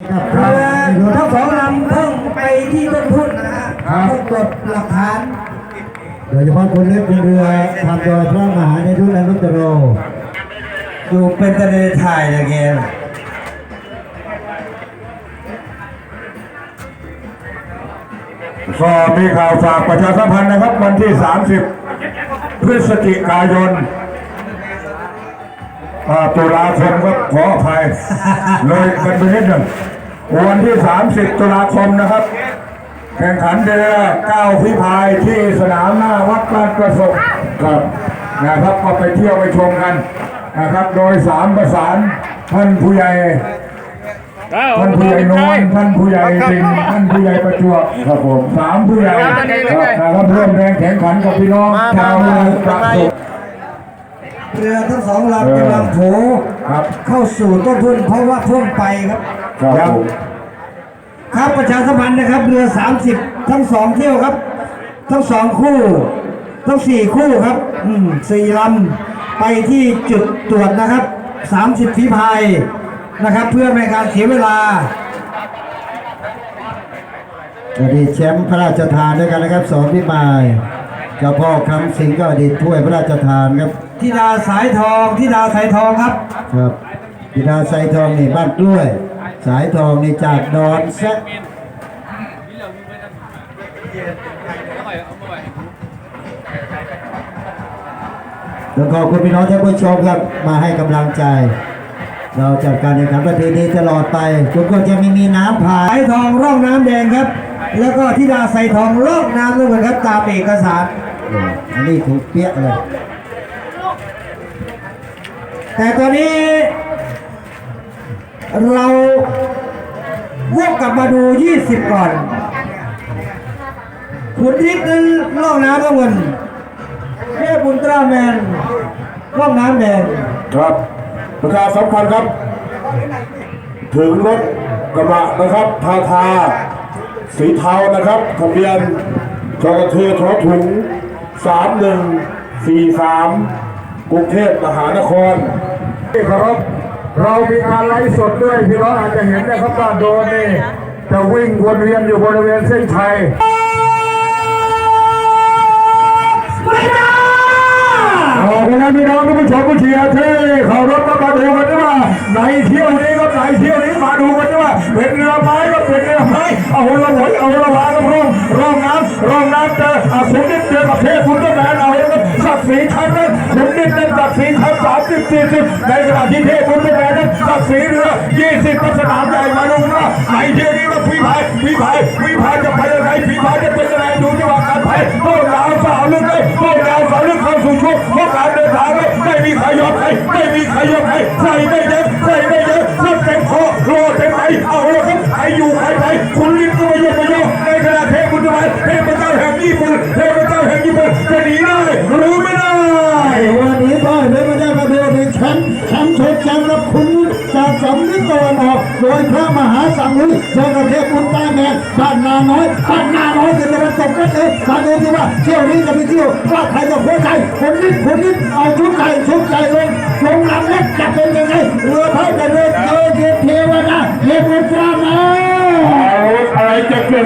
ครับเรือทั้งสองลำเพิ่งไปที่ต้นทุนนะฮะครับเพิ่งกดหลักฐานโดยเฉพาะคนเล็กเรือทำโดยพระมหาในรุ่นอนุตตรโรอยู่เป็นทะเลถ่ายนะแกก็มีข่าวฝากประชาสัมพันธ์นะครับ วันที่ 30 พฤศจิกายนอ่า ตุลาคมก็ขออภัยเลยกันไปนิดหนึ่งวันที่ 30 ตุลาคมนะครับ แข่งขันเรือก้าวพิพายที่สนามหน้าวัดลาดประสบครับนะครับก็ไปเที่ยวไปชมกันนะครับ โดยสามประสานท่านผู้ใหญ่ท่านผู้ใหญ่นวลท่านผู้ใหญ่ติงท่านผู้ใหญ่ประจวบครับผมสามผู้ใหญ่ครับนะครับร่วมแรงแข่งขันกับพี่น้องชาวเมืองประสบ เรือทั้งสองเออลำกำลังโผครับ เข้าสู่ต้นทุนเพราะว่าเพิ่งไปครับ ครับผมครับประชาสัมพันธ์นะครับ เรือ 30 ทั้งสองเที่ยวครับ ทั้งสองคู่ ทั้งสี่คู่ครับอืมสี่ลำไปที่จุดตรวจนะครับ 30ฝีพายนะครับ เพื่อไม่ให้การเสียเวลาอดีตแชมป์พระราชทานด้วยกันนะครับสอนพิมาย เจ้าพ่อคำสิงห์ก็อดีตถ้วยพระราชทานครับธิดาสายทองธิดาสายทองครับ ครับพิดาไซทองนี่บ้านกล้วย สายทองนี่จากดอนแซะแล้วขอบคุณพี่น้องท่านผู้ชมครับมาให้กำลังใจ เราจัดการแข่งขันประเพณีตลอดไปทุกคนจะไม่มีน้ำพาสายทองร่องน้ำแดงครับ แล้วก็ธิดาสายทองร่องน้ำด้วยกันครับตามเอกสารโอันนี้ถูกเปี้ยเลย แต่ตอนนี้ เราวกกลับมาดู 20 ก่อน ขุนทิพย์นั้นล่องน้ำก็เงินเทพบุญตราแมนล่องน้ำแดงครับประชาสัมพันธ์ครับ ถึงรถกระบะนะครับ ทาทา สีเทานะครับทะเบียนจระเข้ทอถุง 3143กรุงเทพมหานครนี่ครับ เรามีการไลฟ์สดด้วยพี่น้องอาจจะเห็นนะครับว่าโดนนี่จะวิ่งวนเวียนอยู่บริเวณเส้นชัยขอบคุณนะพี่น้องทุกผู้ชมผู้เชียร์ที่เขารถมาดูกันด้วยว่าในเที่ยวนี้ก็ในเที่ยวนี้มาดูกันด้วยว่าเป็นเรือไหม ไม้เอาละหวยเอาละวากับร่องร่องน้ำร่องน้ำเจออาสุนิดเจอกับเทพคุณก็แมนเอาแล้วก็สักสีชั้นนั้นสุนิดนั้นสักสีชั้นสามสิบสี่สิบในขณะที่เทพคุณก็แมนนั้นสักสีเรือยี่สิบก็สนามใหญ่มาดูว่าในเที่ยวนี้ก็ฝีพายฝีพายฝีพายจะไปยังไงฝีพายจะเป็นยังไงดูที่ว่าการพายพวกเราสาวลึกเลยพวกเราสาวลึกเข้าสู่ช่วงพวกการเดินทางเลยไม่มีใครยอมใครไม่มีใครยอมใครใครไม่เยอะใครไม่เยอะเริ่มเต็มคอรอเต็มใจเอา ครไปคุณลิ้นก็ไม่ยอมไม่ยอมในขณะเทพบุตรไปเทพเจ้าแห่งญี่ปุ่นเทพเจ้าแห่งญี่ปุ่นจะหนีได้หรือไม่ได้วันนี้ก็เลยไม่ได้มาดูในแชมป์แชมป์ชนแชมป์รับคุณจากสำนึกตะวันออกโดยพระมหาสังฆเจ้ากระเทพบุญใต้แมนบ้านนาน้อยบ้านนาน้อยจะเป็นตกกันเลยมาดูที่ว่าเที่ยวนี้จะไปเที่ยวว่าใครจะโค้ชใครคนนิดคนนิดเอาชุดไก่ชุดไก่ลงลงลำเล็กจะเป็นยังไง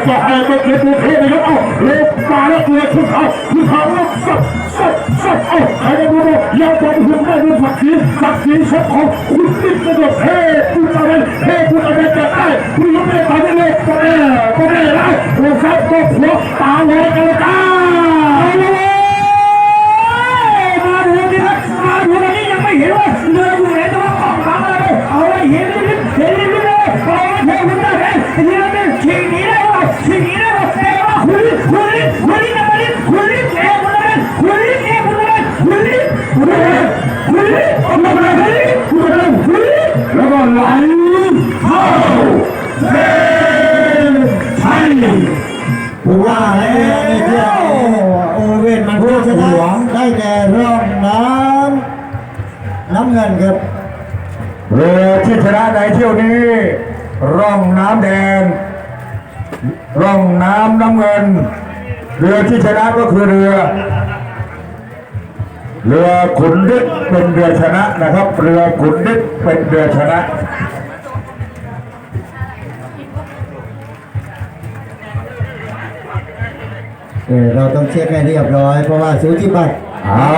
จะเกิดก็ให้ก็เกิดตัวเทนะครับเอาเร็วมาแล้วเรือขึ้นเขาขึ้นเขาแล้วสับสับสับเอาใครจะดูดูยาวกว่าหุ่นได้ด้วยศักดิ์ศรีศักดิ์ศรีชกของคุณนิดกระโดดเทพุทธอะไรเทพุทธอะไรจะได้คุณยกไม่ได้ตอนนี้เลยก็ได้ก็ได้แล้วหัวซ้ายก็หัวตาลอยกันเลยจ้า ผู้ว่าแล้วในเที่ยวโอเว่นมันผู้ชหันะได้แก่ร่องน้ำน้ำเงินครับเรือที่ชนะในเที่ยวนี้ ร่องน้ำแดง ร่องน้ำน้ำเงิน เรือที่ชนะก็คือเรือ เรือขุนฤทธิ์เป็นเรือชนะนะครับ เรือขุนฤทธิ์เป็นเรือชนะ เราต้องเช็คให้เรียบร้อย เพราะว่าสูจิบัตรเอา